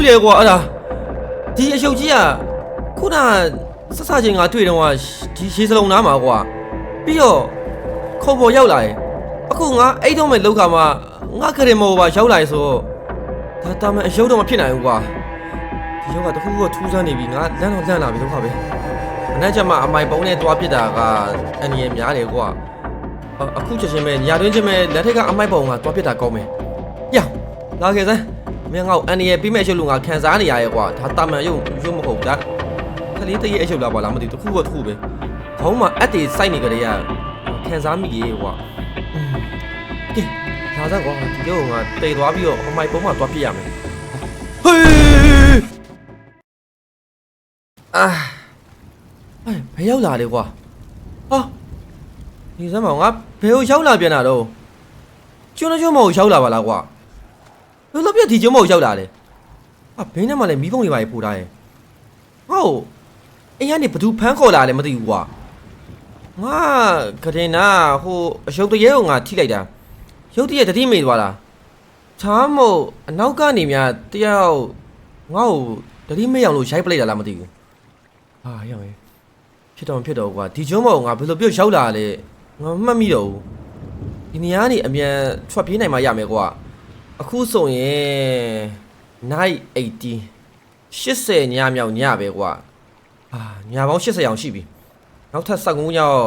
လို့လဲကွာအဲ့ဒါဒီအယုတ်ကြီးကခုနဆက်ဆချင်းကတွေ့တော့ကဒီရေစလုံးနားမှာကွာပြီးတော့ခုံပေါ်ရောက်လာရင်အခုငါအဲ့တော့မဲ့လောက်ကမှငါခရင်မောပါရောက်လာရင်ဆိုဒါတာမန်အယုတ်တော့မဖြစ်နိုင်ဘူးကွာဒီယောက်ကတခုခုထူးဆန်းနေပြီငါလမ်းတော့လန့်လာပြီတော့ခါပဲအနက်ချက်မှအမိုင်ပုံးနဲ့တွားပစ်တာကအန်ရည်များတယ်ကွာအခုချက်ချင်းပဲညာတွင်းချင်းပဲလက်ထက်ကအမိုက်ပုံကတွားပစ်တာကောင်းမယ်ရလာခဲ့စမ်း မင်းငါ့ကိုအန်ဒီရဲ့ပြီးမဲ့အရှုပ်လို့ငါခံစားနေရရဲ့ကွာဒါတာမန်ရုပ်ရုပ်မဟုတ်ဘူးဒါခလေးတည်းရဲ့အရှုပ်လားပါလားမသိဘူးတစ်ခုတော့တစ်ခုပဲခေါင်းမှာအက်တွေစိုက်နေကြတဲ့ကခံစားမိရဲ့ကွာอืมကဲလာစမ်းကွာဒီရုပ်ကတိတ်သွားပြီးတော့အမိုက်ပုံးမှာသွားပြစ်ရမယ်ဟေးအာအေးဘယ်ရောက်လာလဲကွာဟာဒီစမ်းမငါဘယ်ကိုရောက်လာပြန်တာတော့ကျွန်းကျွန်းမကိုရောက်လာပါလားကွာ ဘယ်လိုပြဒီကျုံမောက်ရောက်လာလဲဟာဘင်းထဲမှာလည်းမီးပုံတွေပါပို့ထားရဲ့ဟောအိမ်ကနေဘသူဖမ်းခေါ်လာလဲမသိဘူးကွာငါကတင်နာဟိုအယုတ်တရေကိုငါထိလိုက်တာရုတ်တရက်တတိမေသွားလားချားမို့အနောက်ကနေများတယောက်ငါ့ကိုတတိမေအောင်လို့ရိုက်ပလိုက်တာလားမသိဘူးဟာရောက်ရင်ဖြစ်တော့မဖြစ်တော့ကွာဒီကျုံမောက်ငါဘယ်လိုပြောရောက်လာလဲငါမှတ်မိတော့ဘူးဒီနေရာကနေအမြန်ထွက်ပြေးနိုင်မှရမယ်ကွာ အခုဆိုရင် night 80 80ညမြောက်ညပဲကွာအာညပေါင်း80အောင်ရှိပြီနောက်ထပ်19ညောက်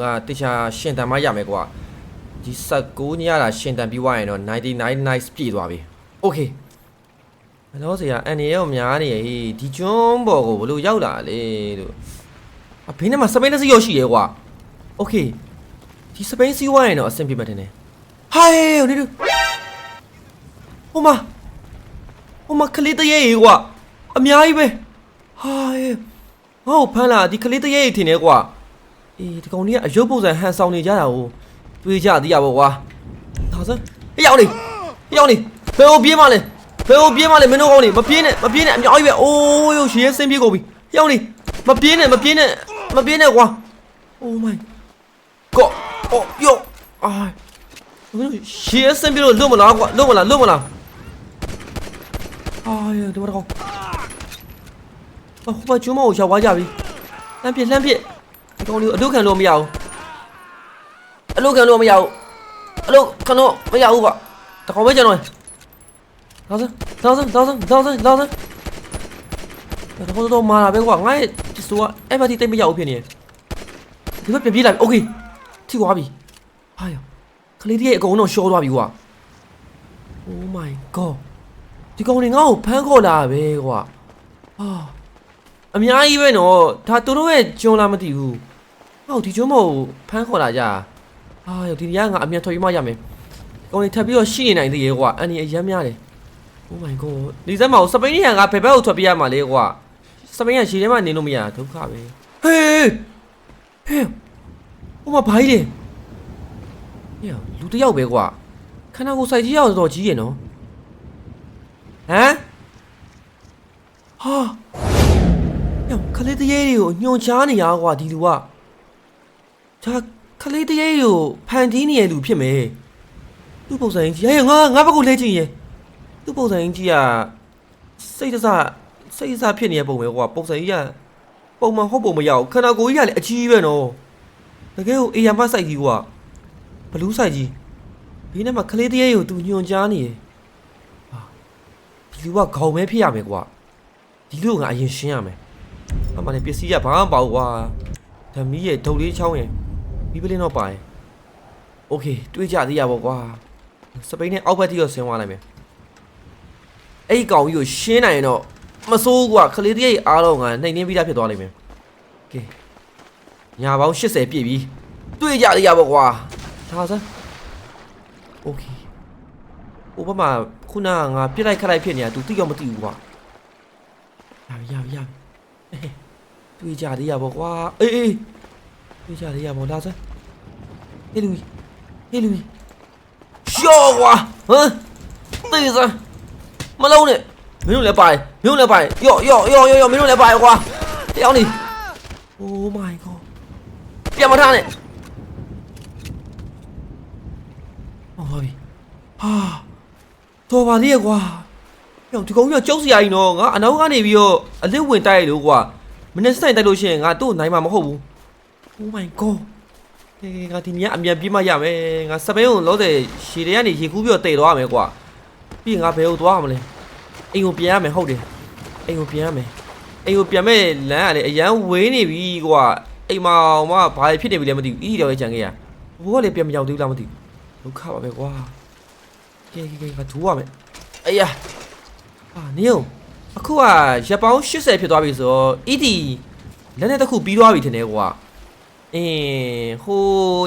ငါတခြားရှင်တန်မရမယ်ကွာဒီ19ညတာရှင်တန်ပြီးွားရင်တော့99 nights ပြည့်သွားပြီ okay မလို့စရာအန်ရီရောများနေဟေးဒီကျွန်းပေါ်ကိုဘလို့ရောက်လာလေလို့အဖေးနဲ့မှာစပိန်တစ်စီးရောရှိရဲကွာ okay ဒီစပိန်စီးဝိုင်းရင်တော့အဆင်ပြေမှတင်တယ်ဟိုင်ဟိုနေတို့ ဟိုမှာဟိုမှာကလေးတရေကြီးကွာအများကြီးပဲဟာရဲ့ငါ့ကိုဖမ်းလာဒီကလေးတရေကြီးထင်နေကွာအေးဒီကောင်ကြီးကအယုတ်ပုံစံဟန်ဆောင်နေကြတာကိုတွေးကြသေးရပါကွာဒါဆိုဟေးရောက်နေဟေးရောက်နေဘယ်ကိုပြေးမလဲဘယ်ကိုပြေးမလဲမင်းတို့ကောင်နေမပြေးနဲ့မပြေးနဲ့အများကြီးပဲအိုးရိုးရှည်ဆင်းပြေးကုန်ပြီဟေးရောက်နေမပြေးနဲ့မပြေးနဲ့မပြေးနဲ့ကွာ Oh my god အော်ယောအာရှည်ဆင်းပြေးလို့လွတ်မလားကွာလွတ်မလားလွတ်မလား အာရဒီမှာတော့အဟိုဘကျွန်းမကိုရောက်သွားကြပြီလှမ်းပြလှမ်းပြဒီကောင်လေးကိုအလုခံလို့မရဘူးအလုခံလို့မရဘူးအလုခံလို့မရဘူးကွာတကောင်ပဲကျွန်တော်လာစမ်းလာစမ်းလာစမ်းလာစမ်းလာစမ်းတကောင်တော့မာလာပဲကွာငါ့ရဲ့ဒီဆိုကအဲ့ဘက်ထိတိတ်မရဘူးဖြစ်နေတယ်ဒီဘက်ပြန်ပြေးလာပြီโอเคထိသွားပြီဟာယောကလေးတည်းရဲ့အကုန်လုံးရှောသွားပြီကွာ Oh my god ဒီကောင်တွေငါ့ကိုဖမ်းခေါ်လာပဲကွာဟာအများကြီးပဲနော်ဒါသူတို့ရဲ့ကျွန်းလားမသိဘူးဟောက်ဒီကျွန်းမကိုဖမ်းခေါ်လာကြဟာယောဒီနေရာငါအမြန်ထွက်ပြီးမှရမယ်ကောင်တွေထပ်ပြီးတော့ရှိနေနိုင်သေးရဲ့ကွာအန်ဒီအရမ်းများတယ် Oh my god ဒီစက်မကိုစပိန်ရန်ကဘယ်ဘက်ကိုထွက်ပြေးရမှာလဲကွာစပိန်ရန်ရှည်ထဲမှာနေလို့မရဒုက္ခပဲဟေးဟေးဟိုမှာဘာကြီးလဲဟေးလူတစ်ယောက်ပဲကွာခန္ဓာကိုယ်စိုက်ကြီးရောက်တော့ကြီးရနော် ဟမ်ဟာညခလေးတရေတွေကိုညွန်ချားနေရကွာဒီလူကဒါခလေးတရေတွေကိုဖန်တီးနေရလူဖြစ်မယ်သူ့ပုံစံကြီးဟဲ့ငါငါဘက်ကလဲချင်ရသူ့ပုံစံကြီးကစိတ်တစစိတ်တစဖြစ်နေရပုံပဲကွာပုံစံကြီးကပုံမှန်ဟုတ်ပုံမရဘူးခန္ဓာကိုယ်ကြီးကလည်းအကြီးပဲနော်တကယ်ကိုအေးရမစိုက်ကြီးကွာဘလူးစိုက်ကြီးဘေးထဲမှာခလေးတရေကိုသူညွန်ချားနေရဒီ လူကခေါင်းမဲဖြစ်ရမယ်ကွာဒီလူကအရင်ရှင်းရမယ်အမှန်လည်းပစ္စည်းကဘာမှမပေါ့ကွာဓမီရဲ့ဒုတ်လေးချောင်းရင်ပြီးပလင်းတော့ပါရင်โอเคတွေးကြသေးရပါကွာစပိန်နဲ့အောက်ဘက်ထိတော့ဆင်းသွားလိုက်မယ်အဲ့ဒီကောင်ကြီးကိုရှင်းနိုင်ရင်တော့မစိုးကွာခလေးတည်းရဲ့အားလုံးကနှိမ်နှင်းပြီးသားဖြစ်သွားလိမ့်မယ်ကဲညာပေါင်း80ပြည့်ပြီတွေးကြသေးရပါကွာဒါစမ်းโอเค ဟိုဘက်မှာ ခုနကငါပြစ်လိုက်ခတ်လိုက်ဖြစ်နေတာ तू သိတော့မသိဘူးကွာရပြီရပြီရပြီအေးတွေးကြသေးရပါကွာအေးအေးတွေးကြသေးရပါလာစမ်းဟေးလူကြီးဟေးလူကြီးရှော့ကွာဟမ်တေးစမ်းမလုံးနဲ့မင်းတို့လည်းပါတယ်မင်းတို့လည်းပါတယ်ယော့ယော့ယော့ယော့ယော့မင်းတို့လည်းပါတယ်ကွာတယောက်နေ Oh my god ပြန်မထားနဲ့ဟောပါပြီဟာ တော်ပါသေးရဲ့ကွာဟောဒီကောင်ကြီးကကျုပ်စရာကြီးနော်ငါအနောက်ကနေပြီးတော့အလစ်ဝင်တိုက်ရလို့ကွာမနေ့စတိုင်တိုက်လို့ရှိရင်ငါတို့နိုင်မှာမဟုတ်ဘူး Oh my god ကဲကဲငါဒီညအမြန်ပြေးမှရမယ်ငါစပိန်ကိုလောဆယ်ရှည်တွေကနေရေကူးပြီးတော့တိတ်သွားမယ်ကွာပြီးရင်ငါဘယ်ကိုသွားမလဲအိမ်ကိုပြန်ရမယ်ဟုတ်တယ်အိမ်ကိုပြန်ရမယ်အိမ်ကိုပြန်မဲ့လမ်းကလေအရန်ဝေးနေပြီကွာအိမ်မှာမှဘာဖြစ်နေပြီလဲမသိဘူးအီးတော်ရဲ့ကြံခဲ့ရဘိုးကလည်းပြန်မရောက်သေးဘူးလားမသိဘူးဒုက္ခပါပဲကွာ ကဲကဲကဲငါထူရမယ်အေးရအာနေုံအခုကရက်ပေါင်း80ဖြစ်သွားပြီဆိုတော့ ED လက်နဲ့တစ်ခုပြီးသွားပြီထင်တယ်ကွာအင်းဟို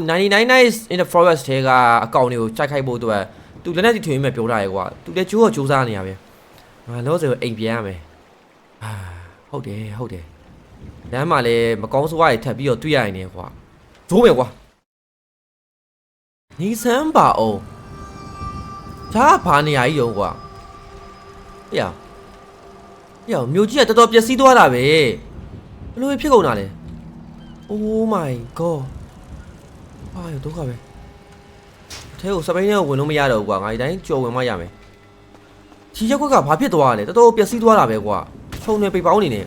99 nights in the forest ထဲကအကောင်တွေကိုကြိုက်ခိုက်ဖို့အတွက်သူလည်းနဲ့ဒီထွင်မဲ့ပြောထားရဲကွာသူလည်းကြိုးတော့ကြိုးစားနေရပဲငါလောဆယ်အိမ်ပြန်ရမယ်အာဟုတ်တယ်ဟုတ်တယ်လမ်းမှာလည်းမကောင်းဆိုးရတွေထပ်ပြီးတော့တွေ့ရရင်လည်းကွာဒိုးမယ်ကွာနေစမ်းပါအောင် ဒါကဘာနေရာကြီးရောကွာဟေ့ရဟေ့ရမြို့ကြီးကတော်တော်ပျက်စီးသွားတာပဲဘယ်လိုဖြစ်ကုန်တာလဲ Oh my god အာရဒုက္ခပဲအထဲကိုစပိန်နဲ့ဝင်လို့မရတော့ဘူးကွာငါဒီတိုင်းကြော်ဝင်မှရမယ်ချီရက်ကွက်ကဘာဖြစ်သွားရလဲတော်တော်ပျက်စီးသွားတာပဲကွာခြုံနေပိတ်ပေါင်းနေနေ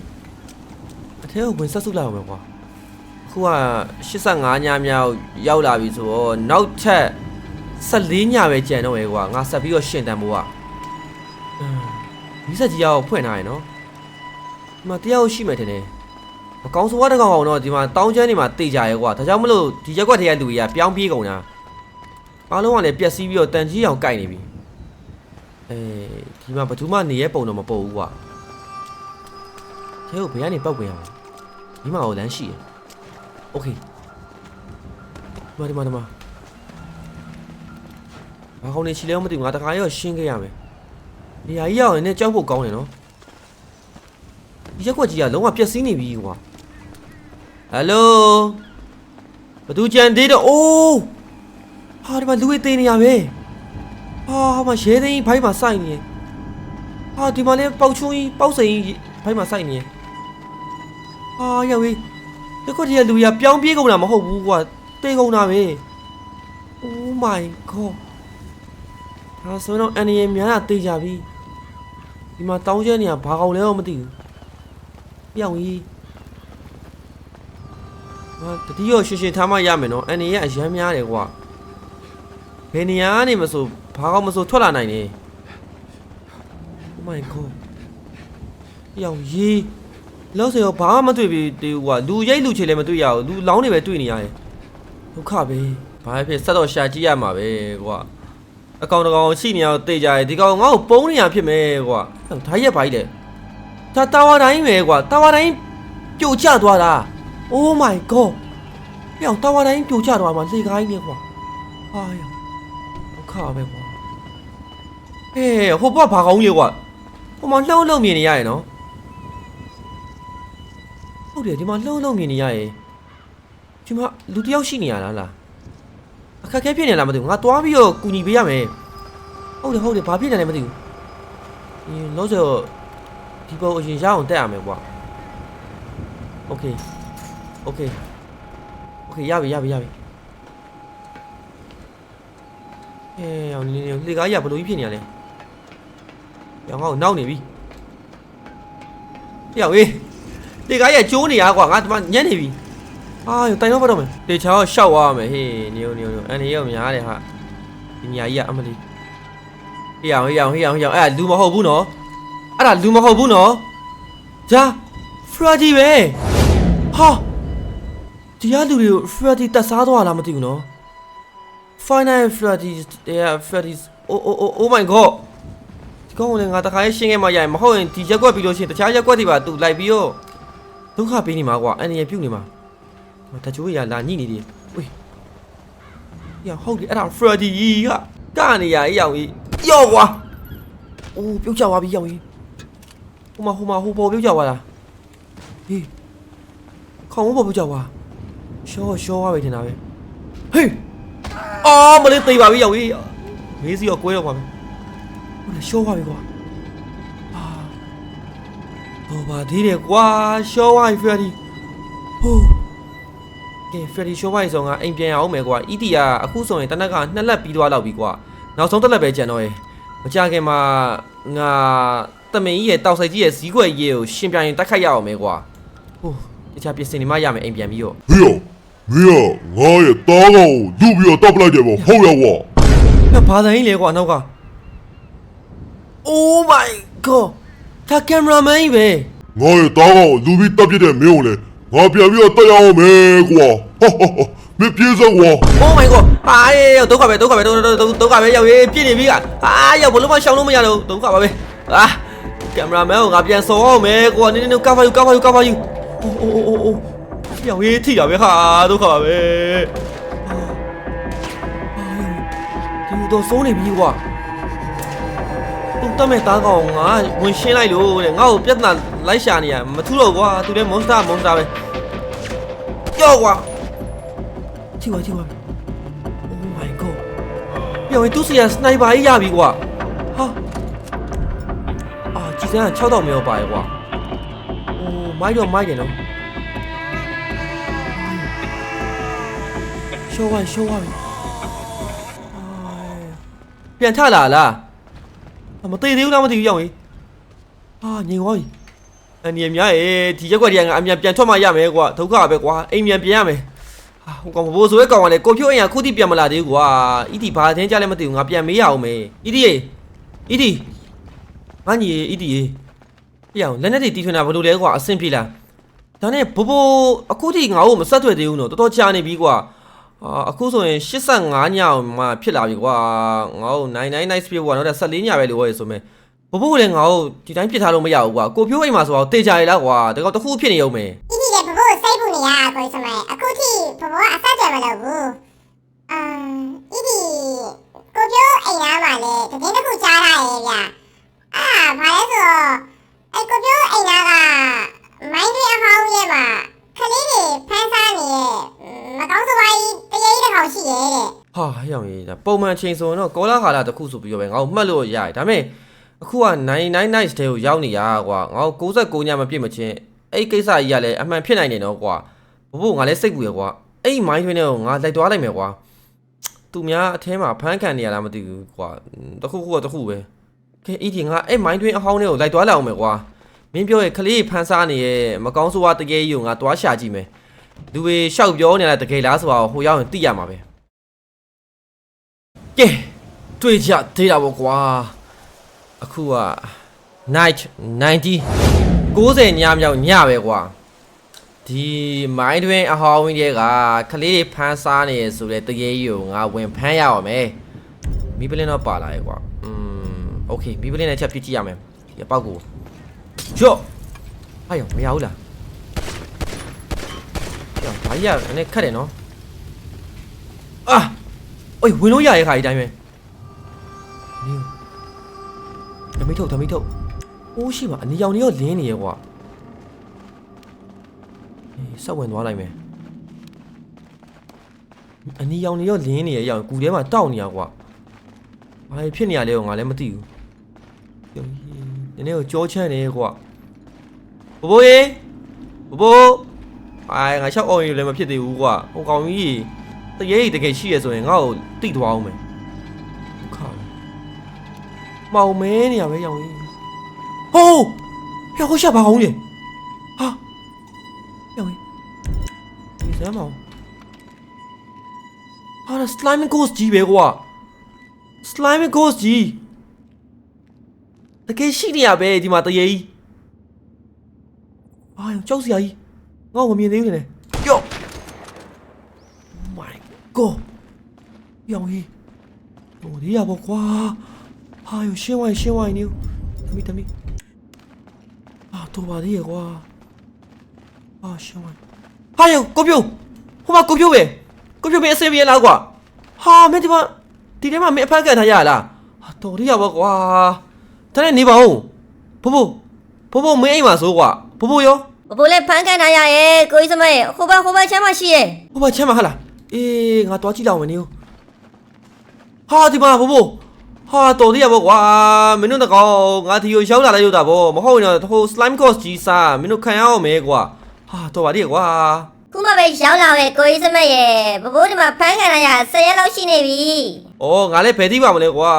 အထဲကိုဝင်ဆက်စုလိုက်အောင်ပဲကွာအခုက85ညမြောက်ရောက်လာပြီဆိုတော့နောက်ထပ် 14ညပဲကြံတော့ရယ်ကွာငါဆက်ပြီးတော့ရှင်တန်ဖို့ကအင်းမိဆက်ကြီးရောက်ဖွင့်ထားရယ်နော်ဒီမှာတရားရှိမယ်ထင်တယ် မကောင်းဆိုးဝါးတစ်ကောင်အောင်တော့ဒီမှာတောင်းချမ်းနေမှာတေကြရဲကွာဒါကြောင့်မလို့ဒီရက်ကွက်ထဲကလူကြီးကပြောင်းပြေးကုန်တာအားလုံးကလည်းပျက်စီးပြီးတော့တန်ကြီးအောင်ကိုက်နေပြီအဲဒီမှာဘယ်သူမှနေရဲပုံတော့မပေါ်ဘူးကွာထဲကိုဘယ်ကနေပောက်ဝင်ရအောင်ဒီမှာဟိုလမ်းရှိတယ်โอเคဒီမှာဒီမှာဒီမှာ ဘာကောင်းနေချီလဲမသိဘူးငါတခါရောရှင်းခဲ့ရမယ်နေရာကြီးရောက်ရင်လည်းကြောက်ဖို့ကောင်းတယ်နော်ဒီရက်ကွက်ကြီးကလုံးဝပျက်စီးနေပြီကွာဟယ်လိုဘသူကြံသေးတော့အိုးဟာဒီမှာလူတွေသေးနေရပဲဟာဟာမရဲသိန်းဘိုင်းမှာစိုက်နေရဟာဒီမှာလည်းပေါက်ချုံကြီးပေါက်စိန်ကြီးဘိုင်းမှာစိုက်နေရဟာရောက်ပြီဒီကွက်တည်းကလူကြီးကပြောင်းပြေးကုန်တာမဟုတ်ဘူးကွာတေးကုန်တာပဲ Oh my god ဟာဆိုတော့အန်ရများတာတေးကြပြီဒီမှာတောင်းကျဲနေရဘာကောင်လဲတော့မသိဘူးပြောင်းကြီးဟာတတိယရှင်းရှင်းထားမှရမယ်နော်အနေရအရမ်းများတယ်ကွာဘယ်နေရာကနေမဆိုဘာကောင်းမဆိုထွက်လာနိုင်နေ Oh my god ပြောင်ရေးလောက်စေရောဘာမှမတွေ့ပြီတေးကွာလူရိတ်လူချေလည်းမတွေ့ရဘူးလူလောင်းနေပဲတွေ့နေရတယ်ဒုက္ခပဲဘာဖြစ်ဆက်တော့ရှာကြည့်ရမှာပဲကွာ အကောင်တကောင်ရှိနေအောင်တေးကြတယ်ဒီကောင်ငါ့ကိုပုံးနေရဖြစ်မယ်ကွာဒါရက်ပါကြီးလေဒါတာဝါတိုင်းပဲကွာတာဝါတိုင်းပြိုကျသွားတာ Oh my god ပြောင်းတာဝါတိုင်းပြိုကျသွားမှာလေကိုင်းနေကွာဟာရဒုက္ခပဲကွာဟဲ့ဟိုဘက်ဘာကောင်းကြီးကွာဟိုမှာလှုပ်လှုပ်မြင်နေရရနော်ဟုတ်တယ်ဒီမှာလှုပ်လှုပ်မြင်နေရရဒီမှာလူတစ်ယောက်ရှိနေရလားလား အခက်အခဲဖြစ်နေလားမသိဘူးငါသွားပြီးတော့ကူညီပေးရမယ်ဟုတ်တယ်ဟုတ်တယ်ဘာဖြစ်နေလဲမသိဘူးဒီလောစောဒီပေါ်အရင်ရအောင်တက်ရမယ်ကွာโอเค โอเค โอเคရပြီရပြီရပြီเอ้ยအောင်နေနေလေကားရဘယ်လိုကြီးဖြစ်နေရလဲရောင်ငါ့ကိုနောက်နေပြီပြောက်ရေးလေကားရကျိုးနေရကွာငါဒီမှာညက်နေပြီ အာတိုင်တော့ပတ်တော့မယ်လေချောင်းရှောက်သွားရမယ်ဟေးနေဦးနေဦးအန်နေရောများတယ်ဟာဒီညာကြီးကအမလီဟေးအောင်ဟေးအောင်ဟေးအောင်ဟေးအောင်အဲ့ဒါလူမဟုတ်ဘူးနော်အဲ့ဒါလူမဟုတ်ဘူးနော်ဂျာဖရာဂျီပဲဟာဒီကလူတွေကို Freddy တက်စားသွားလားမသိဘူးနော် Final Freddy တဲ့ Freddy oh oh oh oh my god ဒီကောင်ကလည်းငါတခါရေးရှင်းခဲ့မှရရင်မဟုတ်ရင်ဒီရက်ကွက်ပြီးလို့ရှိရင်တခြားရက်ကွက်တွေပါသူလိုက်ပြီးတော့ဒုက္ခပေးနေမှာကွာအန်ရပြုတ်နေမှာမ တချိုးရလာညှိနေတယ်ဝေးရဟုတ်တယ်အဲ့ဒါ Freddy ကကနေရအေးရောင်ကြီးယော့ကွာအိုးပြုတ်ကြသွားပြီရောင်ကြီးဟိုမှာဟိုမှာဟိုပေါ်ပြုတ်ကြသွားလားဟေးခေါင်းပေါ်ပြုတ်ကြသွားရှောရှောသွားပြီထင်တာပဲဟေးအော်မလေးသိပါပြီရောက်ပြီမေးစီတော့ကွဲတော့ပါမယ်ဟုတ်လေရှောသွားပြီကွာအာဟောပါသေးတယ်ကွာရှောသွားပြီဖရဒီဟိုး ကဲဖရဒီရှောသွားပြီဆိုငါအိမ်ပြန်ရအောင်မယ်ကွာအီတီယာအခုဆိုရင်တနက်ကနှစ်လက်ပြီးသွားတော့ပြီကွာနောက်ဆုံးတစ်လက်ပဲကြံတော့ရယ်မကြခင်မှာငါတမင်ကြီးရဲ့တောက်ဆိုင်ကြီးရဲ့ဇီးခွက်ကြီးကိုရှင်ပြန်ရင်တက်ခတ်ရအောင်မဲကွာဟိုတခြားပြင်စင်နေမှရမယ်အိမ်ပြန်ပြီးတော့ဟေးမင်းကငါရဲ့တားကောင်ကိုလူပြီးတော့တပ်ပလိုက်တယ်ပေါ့ဟုတ်ရောကွာ။ဘာဘာသာကြီးလဲကွာနောက်က Oh my god ဒါကင်မရာမန်ကြီးပဲငါရဲ့တားကောင်ကိုလူပြီးတပ်ပြတဲ့မင်းကိုလေ ငါပြန်ပြီးတော့တက်ရအောင်မယ်ကွာဟာဟာဟာမင်းပြေးစမ်းကွာ Oh my god အာရေဒုက္ခပဲဒုက္ခပဲဒုက္ခဒုက္ခဒုက္ခပဲရောက်ရေးပြည့်နေပြီကအာရောက်ဘလို့မရှောင်လို့မရတော့ဒုက္ခပါပဲအာကင်မရာမန်ကိုငါပြန်စော်အောင်မယ်ကွာနင်းနင်းကာဗာယူကာဗာယူကာဗာယူအိုးအိုးအိုးအိုးရောက်ရေးထိတာပဲဟာဒုက္ခပါပဲအာဒီတော့စိုးနေပြီကွာ သူတက်မဲ့သားကောင်ငါဝင်ရှင်းလိုက်လို့တဲ့ငါ့ကိုပြဿနာလိုက်ရှာနေရမထူးတော့ကွာသူလည်းမွန်စတာမွန်စတာပဲကြောက်ကွာထိပါထိပါ Oh my god ပြောရင်သူစီကစနိုက်ပါကြီးရပြီကွာဟာအာကြည်စမ်းက6000မြောပါရဲ့ကွာအိုးမိုက်တော့မိုက်တယ်နော်ရှော့ဝိုင်းရှော့ဝိုင်းပြန်ထလာလားအ မသေးသေးဘူးလားမသိဘူးရောက်ရင်အာငြိမ်သွားပြီအန်ဒီအများရဲ့ဒီရက်ွက်တည်းကအမြန်ပြန်ထွက်မှရမယ်ကွာဒုက္ခပဲကွာအိမ်မြန်ပြန်ရမယ်ဟာဟိုကောင်ဘိုးဆိုရဲကောင်ကလည်းကိုဖြိုးအိမ်ကခုတိပြန်မလာသေးဘူးကွာအီတီဘာတင်းကြလည်းမသိဘူးငါပြန်မေးရအောင်မေအီတီရေအီတီငါညီရေအီတီရေပြအောင်လက်နဲ့တီတီထွင်တာဘယ်လိုလဲကွာအဆင်ပြေလားဒါနဲ့ဘိုးဘိုးအခုထိငါ့ကိုမဆက်သွယ်သေးဘူးနော်တော်တော်ကြာနေပြီကွာ အာအခုဆိုရင်85ညအောင်မှဖြစ်လာပြီကွာငါ့ကို99 speed ကွာနောက်ထပ်14ညပဲလို့ဟောရဆိုမယ်ဘိုးဘိုးကလည်းငါ့ကိုဒီတိုင်းပြစ်ထားလို့မရဘူးကွာကိုဖြိုးအိမ်မှာဆိုတော့တေချာရလားကွာတကောက်တစ်ခုဖြစ်နေရုံပဲဒီဒီလေဘဘို့စိတ်ပူနေရကိုစမဲအခုထိဘဘို့အဆက်တယ်မလုပ်ဘူးအမ်ဒီဒီကိုပြောအိမ်သားမှာလေတကယ်တစ်ခုကြားထားရဲ့ဗျအာဘာလဲဆိုတော့အဲ့ကိုပြောအိမ်သားကမိုင်းတွေအဟောင်းရဲ့မှာ ခလေးတွေဖမ်းစားနေရဲ့မကောင်းစပါးကြီးတရေကြီးတစ်ခေါက်ရှိရဲ့တဲ့ဟာရောင်ရေးဒါပုံမှန်ချိန်ဆိုရင်တော့ကောလာဟာလာတစ်ခုဆိုပြီးတော့ပဲငါ့ကိုမှတ်လို့ရတယ်ဒါပေမဲ့အခုက99 nights တဲကိုရောက်နေရကွာငါ့ကို69ညမပြည့်မချင်းအဲ့ကိစ္စကြီးကလည်းအမှန်ဖြစ်နိုင်နေတော့ကွာဘဘို့ငါလည်းစိတ်ပူရကွာအဲ့မိုင်းထွင်းတဲ့ကိုငါလိုက်သွားလိုက်မယ်ကွာသူများအထဲမှာဖမ်းခံနေရလားမသိဘူးကွာတခုခုကတခုပဲကဲအီဒီငါအဲ့မိုင်းထွင်းအဟောင်းတွေကိုလိုက်သွားလိုက်အောင်မယ်ကွာ မင်းပြောရဲ့ခလေးဖမ်းစားနေရဲ့မကောင်းဆိုးဝါးတကယ်ကြီးကိုငါသွားရှာကြည့်မယ်လူတွေရှောက်ပြောနေလားတကယ်လားဆိုတော့ဟိုရောက်ရင်သိရမှာပဲ ကဲတွေ့ကြသေးတာပေါ့ကွာအခုက night 90 90ညမြောက်ညပဲကွာဒီမိုင်းတွင်အဟောင်းဝင်းတွေကကလေးတွေဖမ်းစားနေရဆိုတဲ့တရေကြီးကိုငါဝင်ဖမ်းရအောင်မယ်မီးပလင်းတော့ပါလာရဲ့ကွာอืมโอเคမီးပလင်းနဲ့ချက်ပြစ်ကြည့်ရမယ်ဒီအပေါက်ကို ကြော့အဲ့ရောမရဘူးလားကြော့ဘာကြီးကလည်းခက်တယ်နော်အာအေးဝင်လို့ရရဲ့ခါဒီတိုင်းပဲနင်းဓမိတ်ထုတ်ဓမိတ်ထုတ်အိုးရှိမှာအနေရောင်တွေရောလင်းနေရဲ့ကွာအေးဆက်ဝင်သွားလိုက်မယ်အနေရောင်တွေရောလင်းနေရဲ့ရောင်ကူထဲမှာတောက်နေရကွာဘာဖြစ်နေရလဲကိုငါလည်းမသိဘူး ယုံနည်းနည်းကိုကြောချမ်းနေကွာဘဘိုးရေဘဘိုးအိုင်ငါရှောက်အောင်ရလည်းမဖြစ်သေးဘူးကွာဟိုကောင်ကြီးတရေကြီးတကယ်ရှိရဆိုရင်ငါ့ကိုတိသွားအောင်မယ်ခါမောင်မဲနေရပဲရောင်ကြီးဟိုးဖျောက်ရှာပါအောင်လေဟာရောင်ကြီးဒီစမ်းမောင်ဟာဒါ slime ghost ကြီးပဲကွာ slime ghost ကြီး တကယ်ရှိနေရပဲဒီမှာတရေကြီးအာကြောက်စရာကြီးငါ့ကိုမမြင်သေးဘူးလေကြော့ my god ရောင်ကြီးဟိုဒီရပါကွာဟာယရှင်းဝိုင်းရှင်းဝိုင်းနေတမီတမီအာတော့ပါသေးရကွာအာရှင်းဝိုင်းဟာယောကိုပြိုဟိုမှာကိုပြိုပဲကိုပြိုပဲအစင်ပြေလားကွာဟာမင်းဒီမှာဒီထဲမှာမင်းအဖက်ကန်ထားရလားဟာတော်ရရပါကွာ ဒါနဲ့နေပါဦးဘိုးဘိုးဘိုးဘိုးမင်းအိမ်မှာဆိုကွာဘိုးဘိုးရောဘဘလည်းဖန်ခံထားရရဲ့ကိုကြီးစမဲဟိုဘက်ဟိုဘက်ချမ်းမရှိရဲ့ဟိုမှာချမ်းမဟာလားအေးငါတွားကြည့်လောက်မယ်နေဦးဟာဒီမှာဘိုးဘိုးဟာတော်သေးရပါကွာမင်းတို့တကောင်ငါဒီကိုရောက်လာလိုက်လို့တာဗောမဟုတ်ရင်တော့ဟို slime cost ကြီးစားမင်းတို့ခံရအောင်မဲကွာဟာတော်ပါသေးကွာခုမှပဲရောက်လာရဲ့ကိုကြီးစမဲရဲ့ဘဘဒီမှာဖန်ခံထားရ10ရက်လောက်ရှိနေပြီ အော်ငါလည်းဘယ်သိပါမလဲကွာ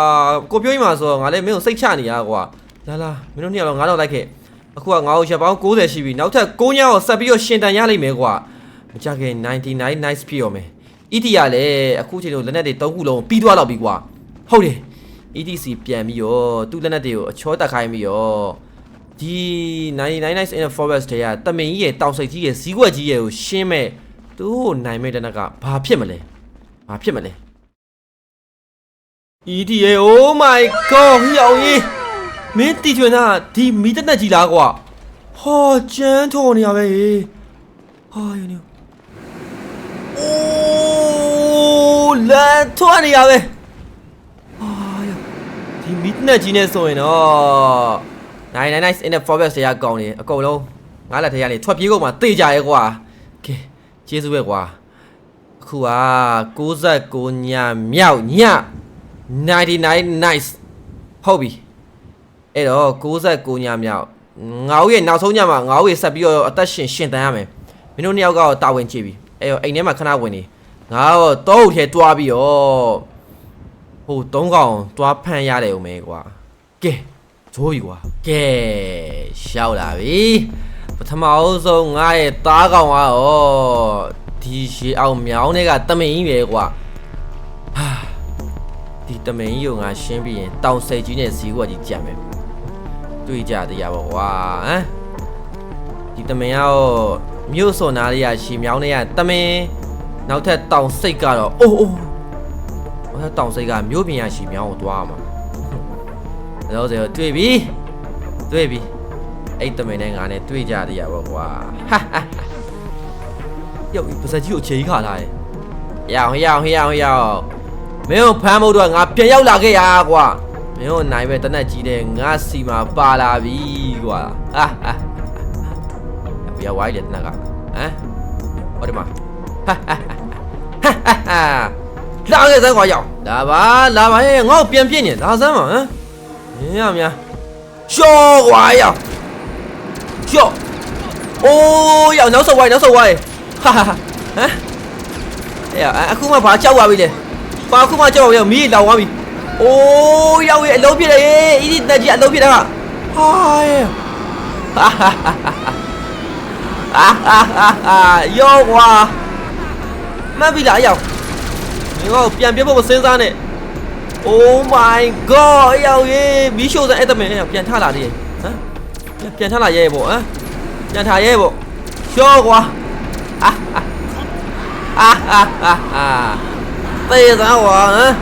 ကိုပြောရင်မှာဆိုတော့ငါလည်းမင်းကိုစိတ်ချနေရကွာလာလာမင်းတို့နှစ်ယောက်တော့ငါတော့လိုက်ခဲ့အခုကငါ့ကိုချက်ပေါင်း90ရှိပြီနောက်ထပ်9ညောက်ဆက်ပြီးတော့ရှင်တန်ရလိမ့်မယ်ကွာမကြခင်99 nice ပြည့်ရောမယ် ET ကလည်းအခုချိန်လို့လက်နက်တွေ၃ခုလုံးပြီးသွားတော့ပြီကွာဟုတ်တယ် ETC ပြန်ပြီးတော့သူ့လက်နက်တွေကိုအချောတက်ခိုင်းပြီးတော့ဒီ99 nice in the forest တွေကတမင်ကြီးရဲ့တောင်စိတ်ကြီးရဲ့ဇီးကွက်ကြီးရဲ့ကိုရှင်းမဲ့သူ့ကိုနိုင်မဲ့တဲ့နက်ကဘာဖြစ်မလဲဘာဖြစ်မလဲ ETA oh my god ဟျောင်ကြီးမင်းတီထွင်တာဒီမီးတက်တက်ကြီးလားကွာဟောကျန်းထော်နေရပဲဟေးဟာယောနေအိုးလန်ထွန်နေရပဲဟာယောဒီမီးတက်တက်ကြီးနဲ့ဆိုရင်တော့99 in the forest တရားကောင်းနေအကုန်လုံးငါလက်ထက်ရနေထွက်ပြေးကုန်မှာတေးကြရဲကွာကဲကျေးဇူးပဲကွာအခုက69ညမြောက်ည 99 nice ဟုတ်ပြီအဲ့တော့69ညမြောက်ငါ့ရဲ့နောက်ဆုံးညမှာငါ့ရဲ့ဆက်ပြီးတော့အသက်ရှင်ရှင်တန်ရမယ်မင်းတို့နှစ်ယောက်ကတော့တာဝန်ကြည့်ပြီအဲ့တော့အိမ်ထဲမှာခဏဝင်နေငါတော့တောအုပ်ထဲတွားပြီးတော့ဟိုသုံးကောင်တွားဖမ်းရတယ်ဦးမယ်ကွာကဲဇိုးပြီကွာကဲရှောက်လာပြီပထမအဆုံးငါရဲ့သားကောင်ကတော့ဒီရှေအောင်မြောင်းတွေကတမင်ကြီးပဲကွာဟာ ဒီတမင်ကြီးကိုငါရှင်းပြီးရင်တောင်စိတ်ကြီးနဲ့ဇီးကွက်ကြီးကြံမယ်တွေ့ကြတရားပေါ့ကွာဟမ်ဒီတမင်ကတော့မြို့စော်နာလေးရရှီမြောင်းနေရတမင်နောက်ထပ်တောင်စိတ်ကတော့အိုးအိုးနောက်ထပ်တောင်စိတ်ကမြို့ပြင်ရရှီမြောင်းကိုသွားမှာအဲ့တော့ဆိုတွေ့ပြီတွေ့ပြီအဲ့တမင်နဲ့ငါနဲ့တွေ့ကြတရားပေါ့ကွာဟာဟာယောပါစက်ကြီးကိုခြေကြီးခါလာတယ်ရအောင်ရအောင်ရအောင်ရအောင် မင်းကိုဖမ်းဖို့တော့ငါပြန်ရောက်လာခဲ့ရကွာမင်းကိုနိုင်ပဲတနက်ကြီးတဲ့ငါစီမှာပါလာပြီကွာဟာဟာဘယ်ရောက်ဝိုင်းလဲတနက်ကဟမ်ဟောဒီမှာဟာဟာဟာလာခဲ့စမ်းကွာရောက်လာပါလာပါရဲ့ငါ့ကိုပြန်ပြစ်နေလာစမ်းပါဟမ်မင်းရမများရှော့ကွာရောက်ရှော့အိုးရောက်နောက်ဆုတ်ဝိုင်းနောက်ဆုတ်ဝိုင်းဟာဟာဟမ်အဲ့အခုမှဘာကြောက်သွားပြီလဲ ပါခုမှကြောက်ရောက်မီးလောင်သွားပြီ။အိုးရောက်ရဲ့အလုံးပြည့်တယ်ရေး။ဤဒီတက်ကြီးအလုံးပြည့်တာကဟာရဲ့။ဟာဟာဟာဟာဟာယောကွာမတ်ပြီလားရောက်။ငါ့ပြန်ပြဖို့မစင်းစားနဲ့။ Oh my god ရောက်ရေးမီးရှို့စမ်းအဲ့တမင်ပြန်ထလာသေးရဲ့ဟမ်ပြန်ပြန်ထလာရဲပေါ့ဟမ်ပြန်ထရဲပေါ့ရှော့ကွာဟာဟာဟာဟာဟာ သေသားကွာဟမ်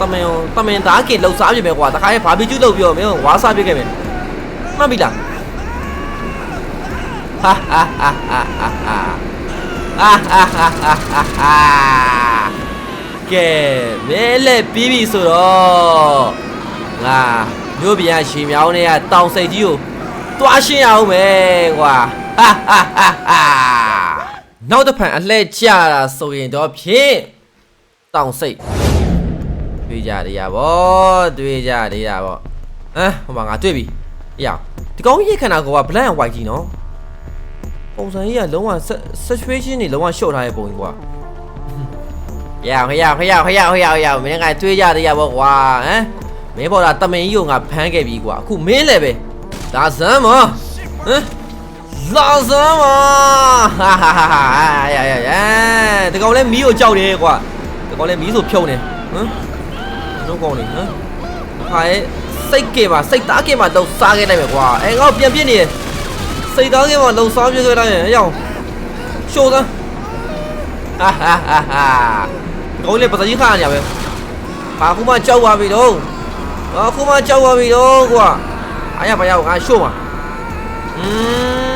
တမင်တမင်သားကင်လှုပ်စားပြမယ်ကွာတခါရဲ့ဘာဘီကျူးလှုပ်ပြီးတော့မင်းဝါးစားပြခဲ့မယ်မှတ်ပြီလားဟာဟာဟာဟာဟာဟာဟာဟာဟာဟာဟာကဲမဲလက်ပြီးပြီဆိုတော့ငါမြို့ပြန်ရှင်မြောင်းတွေကတောင်စိတ်ကြီးကိုတွားရှင်းရအောင်မယ်ကွာဟာဟာဟာဟာ နောက်တစ်ဖန်အလှဲ့ကြတာဆိုရင်တော့ဖြင့်တောင်စိတ်တွေ့ကြရဗောတွေ့ကြရဗောဟမ်ဟိုမှာငါတွေ့ပြီအေးရဒီကောင်ကြီးရဲ့ခန္ဓာကိုယ်က black and white ကြီးနော်ပုံစံကြီးကလုံးဝ situation တွေလုံးဝရှော့ထားတဲ့ပုံကြီးကွာရအောင်ရအောင်ရအောင်ရအောင်ရအောင်ရအောင်မင်းကတွေ့ကြရဗောကွာဟမ်မင်းပေါ်တာတမင်ကြီးကိုငါဖမ်းခဲ့ပြီကွာအခုမင်းလည်းပဲဒါစမ်းမဟမ် လာစမ်းမဟာဟာဟာဟာရရရဒီကောင်လည်းမီးကိုကြောက်တယ်ကွာဒီကောင်လည်းမီးဆိုဖြုံးတယ်ဟမ်တို့ကောင်လေဟမ်ခါရဲ့စိတ်ကေမှာစိတ်သားကေမှာလှုပ်စားခဲ့လိုက်မယ်ကွာအဲငါ့ပြန်ပြစ်နေတယ်စိတ်သားကေမှာလှုပ်စားပြခဲ့လိုက်ရင်အရောက်ရှိုးစမ်းဟာဟာဟာဟာဒီကောင်လည်းပစကြီးခါနေရပဲဘာခုမှကြောက်ပါပြီတော့ဘာခုမှကြောက်ပါပြီတော့ကွာအားရပါရငါရှိုးပါอืม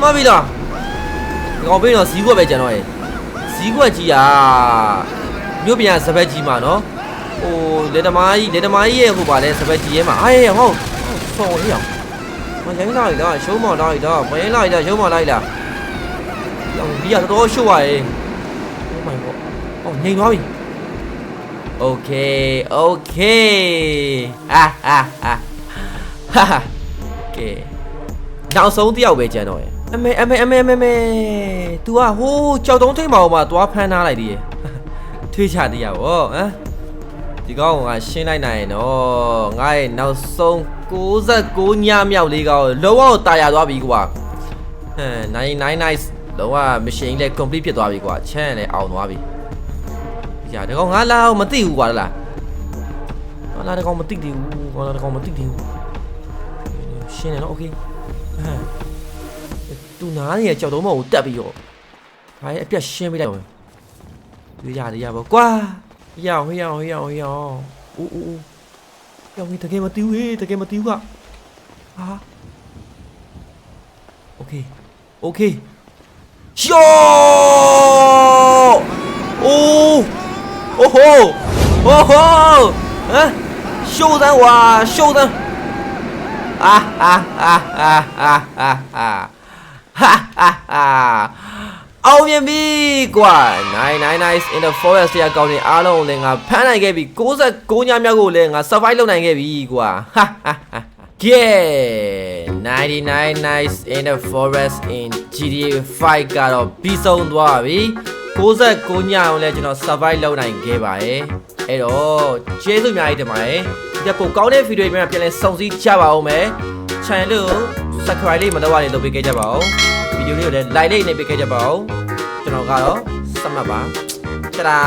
မပြီလားဒီကောင်ပေးတော့ဇီးကွက်ပဲကျန်တော့ရဲ့ဇီးကွက်ကြီးอ่ะမြို့ပြန်စပက်ကြီးမှာနော်ဟိုလေတမားကြီးလေတမားကြီးရဲ့ဟိုပါလဲစပက်ကြီးရဲ့မှာအားရဟုတ်ဆော်ရအောင်မရိုင်းလာရတော့ရှုံးမော်လာရတော့မရိုင်းလာရတော့ရှုံးမော်လာရလားလောင်ဒီကတော်တော်ရှို့ပါရဲ့ Oh my god အော်ငြိမ်သွားပြီ Okay okay ဟာဟာဟာဟာကဲနောက်ဆုံးတစ်ယောက်ပဲကျန်တော့ရဲ့ အမေအမေအမေအမေအမေ तू อ่ะဟိုးကြောက်တုံးထိတ်မှာဟိုမှာသွားဖမ်းထားလိုက်သေးရဲ့ ထွေးချတရားဗောဟမ်ဒီကောင်ကရှင်းလိုက်နိုင်ရင်တော့ငါရဲ့နောက်ဆုံး69ညမြောက်လေးကောင်လောဝတာယာသွားပြီကွာဟမ်99 nice လောကမရှင်ကြီးလည်း complete ဖြစ်သွားပြီကွာချမ်းလည်းအောင်သွားပြီကြာဒီကောင်ငါလာမသိဘူးကွာလားငါလာဒီကောင်မသိသေးဘူးငါလာဒီကောင်မသိသေးဘူးရှင်းတယ်နော်โอเคဟမ် သူနားနေတဲ့ကြောက်သုံးမကိုတက်ပြီးတော့ဒါရဲ့အပြတ်ရှင်းပေးလိုက်တော့တွေးရသေးရပါကွာရအောင်ဟေးရအောင်ဟေးရအောင်ဟေးရအောင်အိုးအိုးအိုးရောင်ကြီးတကယ်မတူးဟေးတကယ်မတူးကဟာโอเคโอเคယောโอ้โอ้โหโอ้โหဟမ်ရှုံးသန်းဝါရှုံးသန်းအာအာအာအာအာအာ ဟာဟာဟာအောင်မြင်ပြီကွာ999 in the forest ရကောင်းနေအားလုံးလည်းငါဖမ်းနိုင်ခဲ့ပြီ69ညမြောက်ကိုလည်းငါ survive လုပ်နိုင်ခဲ့ပြီကွာဟာဟာဟာ Yeah 99 nights in the forest in GTA 5ကတော့ပြီးဆုံးသွားပြီ69ညအောင်လည်းကျွန်တော် survive လုပ်နိုင်ခဲ့ပါတယ်အဲ့တော့ကျေးဇူးအများကြီးတင်ပါတယ်ဒီပုံကောင်းတဲ့ video တွေပြန်လည်စုံစည်းကြပါဦးမယ် channel ကို subscribe လေးမလုပ်ရရင်လုပ်ပေးခဲ့ကြပါဦးဗီဒီယိုလေးကိုလည်း like လေးနေပေးခဲ့ကြပါဦးကျွန်တော်ကတော့စမှတ်ပါတဒါ